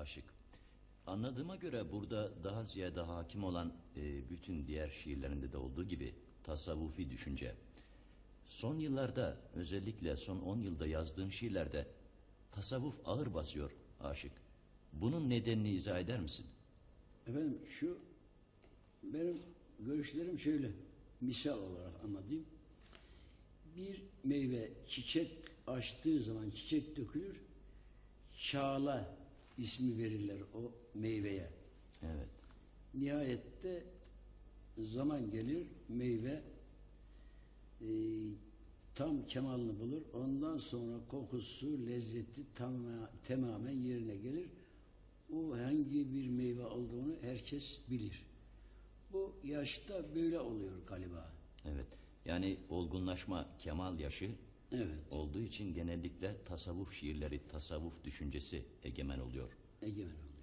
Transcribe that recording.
aşık. Anladığıma göre burada daha ziyade hakim olan e, bütün diğer şiirlerinde de olduğu gibi tasavvufi düşünce. Son yıllarda özellikle son 10 yılda yazdığın şiirlerde tasavvuf ağır basıyor aşık. Bunun nedenini izah eder misin? Efendim şu benim görüşlerim şöyle misal olarak anlatayım. Bir meyve çiçek açtığı zaman çiçek dökülür. Çağla ismi verirler o meyveye. Evet. Nihayette zaman gelir meyve e, tam kemalını bulur. Ondan sonra kokusu, lezzeti tam, tamamen yerine gelir. O hangi bir meyve olduğunu herkes bilir. Bu yaşta böyle oluyor galiba. Evet. Yani olgunlaşma kemal yaşı Evet. olduğu için genellikle tasavvuf şiirleri, tasavvuf düşüncesi egemen oluyor. Egemen oluyor.